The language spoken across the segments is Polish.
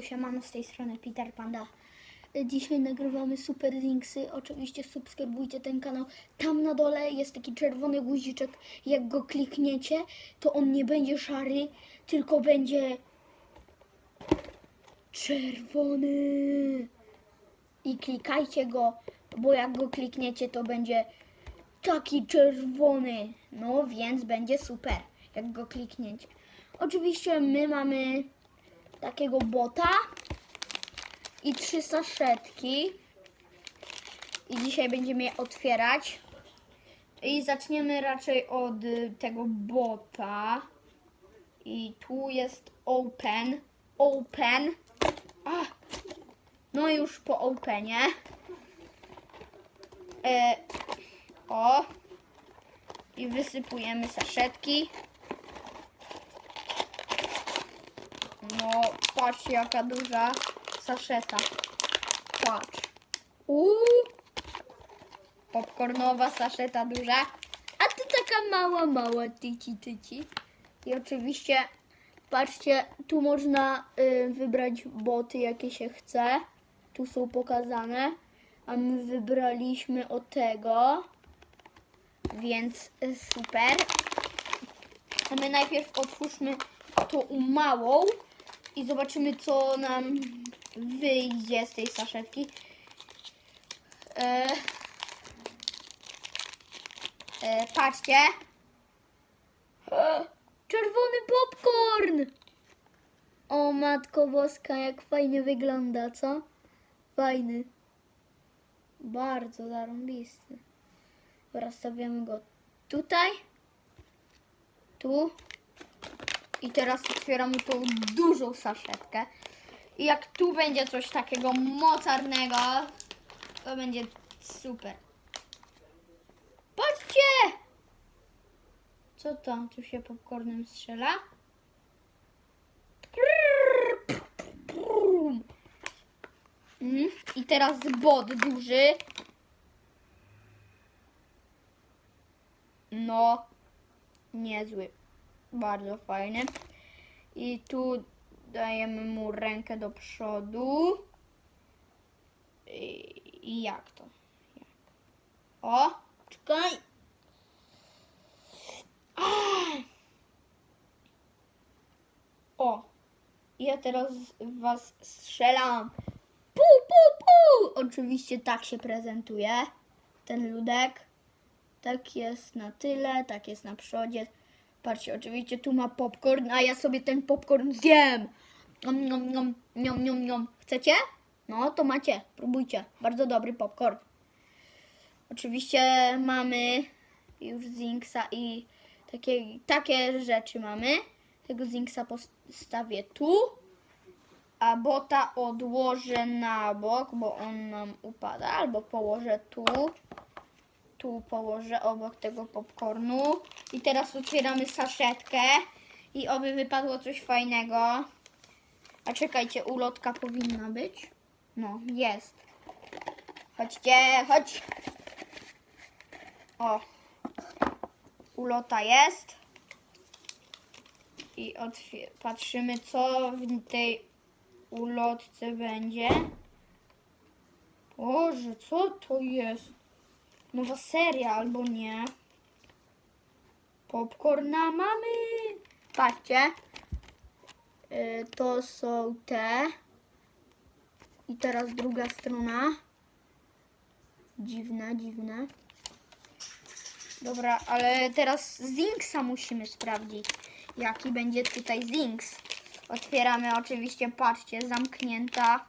Siemano z tej strony Peter Panda. Dzisiaj nagrywamy Super Linksy. Oczywiście subskrybujcie ten kanał. Tam na dole jest taki czerwony guziczek. Jak go klikniecie, to on nie będzie szary, tylko będzie czerwony. I klikajcie go, bo jak go klikniecie, to będzie taki czerwony. No więc będzie super, jak go klikniecie. Oczywiście my mamy takiego bota i trzy saszetki. I dzisiaj będziemy je otwierać. I zaczniemy raczej od y, tego bota. I tu jest open. Open. A, no już po openie. E, o. I wysypujemy saszetki. No, patrzcie jaka duża saszeta. Patrz. Uuu. Popcornowa saszeta duża. A tu taka mała, mała tyci, tyci. I oczywiście, patrzcie, tu można y, wybrać boty, jakie się chce. Tu są pokazane. A my wybraliśmy o tego. Więc y, super. A my najpierw otwórzmy tą małą i zobaczymy, co nam wyjdzie z tej saszetki. E, e, patrzcie. E, Czerwony popcorn! O matko boska, jak fajnie wygląda, co? Fajny. Bardzo zarąbisty. Dobra, stawiamy go tutaj. Tu. I teraz otwieramy tą dużą saszetkę. I jak tu będzie coś takiego mocarnego, to będzie super. Patrzcie! Co tam? Tu się popcornem strzela? Mm, I teraz bot duży. No, niezły. Bardzo fajny. I tu dajemy mu rękę do przodu. I, i jak to? Jak? O, czekaj. O, ja teraz was strzelam. Pu, pu, pu! Oczywiście tak się prezentuje ten ludek. Tak jest na tyle, tak jest na przodzie. Patrzcie, oczywiście tu ma popcorn, a ja sobie ten popcorn zjem. Nom, nom, nom, nom, nom, nom. Chcecie? No, to macie. Próbujcie. Bardzo dobry popcorn. Oczywiście mamy już Zinksa i takie, takie rzeczy mamy. Tego Zinksa postawię tu, a bota odłożę na bok, bo on nam upada. Albo położę tu tu położę obok tego popcornu. I teraz otwieramy saszetkę i oby wypadło coś fajnego. A czekajcie, ulotka powinna być. No, jest. Chodźcie, chodź. O. Ulota jest. I patrzymy, co w tej ulotce będzie. Boże, co to jest? Nowa seria albo nie. Popcorna mamy. Patrzcie. Y, To są te. I teraz druga strona. Dziwne, dziwne. Dobra, ale teraz Zinksa musimy sprawdzić. Jaki będzie tutaj Zinks. Otwieramy oczywiście, patrzcie, zamknięta.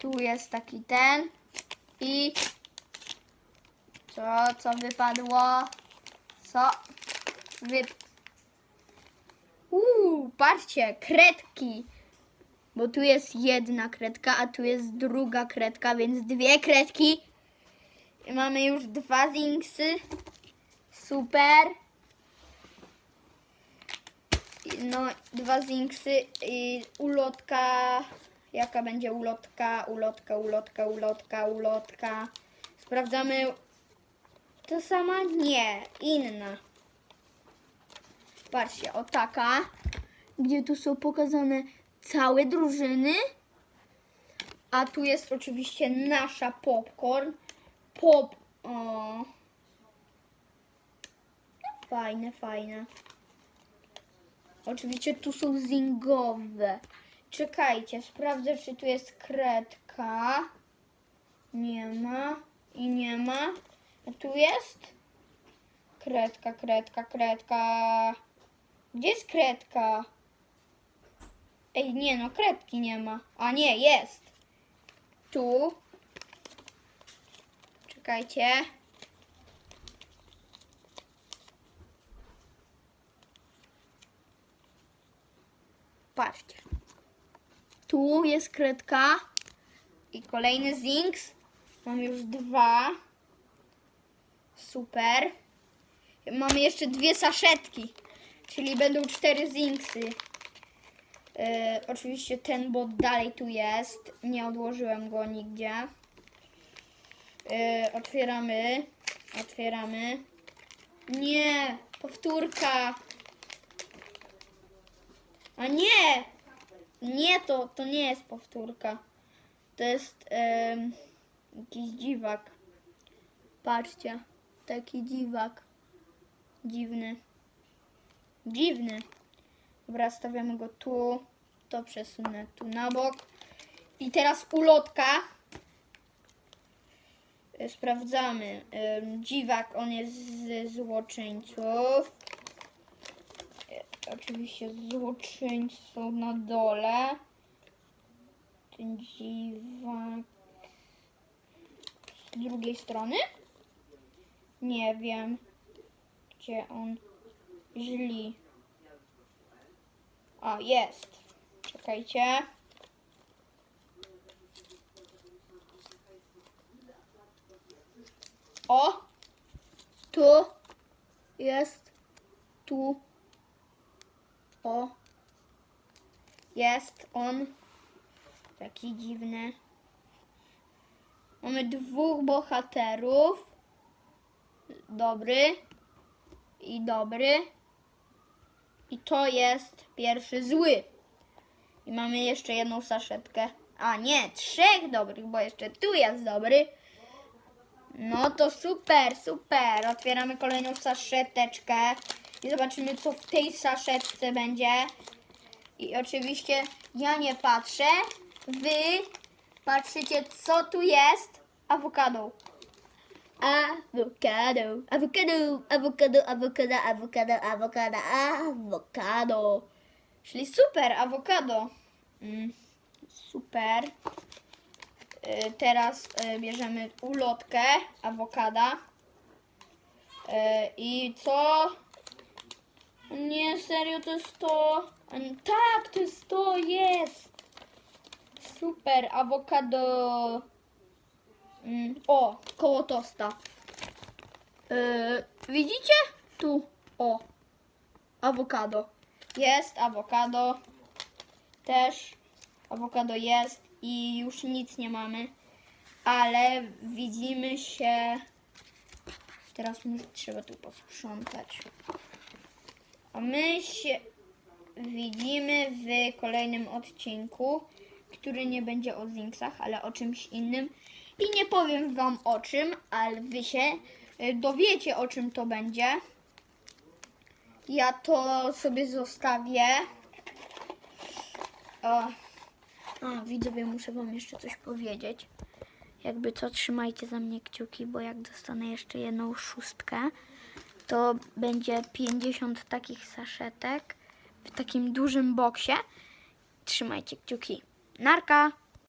Tu jest taki ten. I co, co wypadło? Co? Wyp... Uuu, patrzcie, kredki. Bo tu jest jedna kredka, a tu jest druga kredka, więc dwie kredki. I mamy już dwa zinksy. Super. No, dwa zinksy i ulotka. Jaka będzie ulotka? Ulotka, ulotka, ulotka, ulotka. Sprawdzamy to sama? Nie, inna. Patrzcie, o taka, gdzie tu są pokazane całe drużyny. A tu jest oczywiście nasza popcorn. Pop. O. Fajne, fajne. Oczywiście tu są zingowe. Czekajcie, sprawdzę, czy tu jest kredka. Nie ma. I nie ma. A tu jest? Kredka, kredka, kredka. Gdzie jest kredka? Ej, nie no, kredki nie ma. A nie, jest. Tu. Czekajcie. Patrzcie. Tu jest kredka. I kolejny zinks. Mam już dwa. Super. Mamy jeszcze dwie saszetki. Czyli będą cztery zinksy. E, oczywiście ten bot dalej tu jest. Nie odłożyłem go nigdzie. E, otwieramy. Otwieramy. Nie! Powtórka! A nie! Nie, to, to nie jest powtórka. To jest em, jakiś dziwak. Patrzcie, taki dziwak. Dziwny. Dziwny. Dobra, stawiamy go tu. To przesunę tu na bok. I teraz ulotka. E, Sprawdzamy. Dziwak, on jest z złoczyńców. E, Oczywiście złoczyńcy są na dole. Ten dziwak z drugiej strony? Nie wiem, gdzie on źli. A, jest. Czekajcie. O! Tu jest. Tu. O. Jest on. Taki dziwny. Mamy dwóch bohaterów. Dobry. I dobry. I to jest pierwszy zły. I mamy jeszcze jedną saszetkę. A nie, trzech dobrych, bo jeszcze tu jest dobry. No to super, super. Otwieramy kolejną saszeteczkę i zobaczymy, co w tej saszetce będzie. I oczywiście ja nie patrzę. Wy patrzycie, co tu jest. Awokado. Awokado, awokado, awokado, awokado, awokado, awokado, awokado. Czyli super, awokado. Mm, super. Y, Teraz y, bierzemy ulotkę awokada. Y, I co? Nie, serio, to jest to. Nie- Tak, to jest to, jest. Super, awokado. Mm, o, koło tosta. Yy, widzicie? Tu, o, awokado. Jest awokado. Też awokado jest i już nic nie mamy. Ale widzimy się. Teraz mu- trzeba tu posprzątać. A my się widzimy w kolejnym odcinku, który nie będzie o Zinksach, ale o czymś innym. I nie powiem Wam o czym, ale Wy się y, dowiecie o czym to będzie. Ja to sobie zostawię. O. A, widzowie, muszę Wam jeszcze coś powiedzieć. Jakby co, trzymajcie za mnie kciuki, bo jak dostanę jeszcze jedną szóstkę, to będzie 50 takich saszetek w takim dużym boksie. Trzymajcie kciuki. Narka!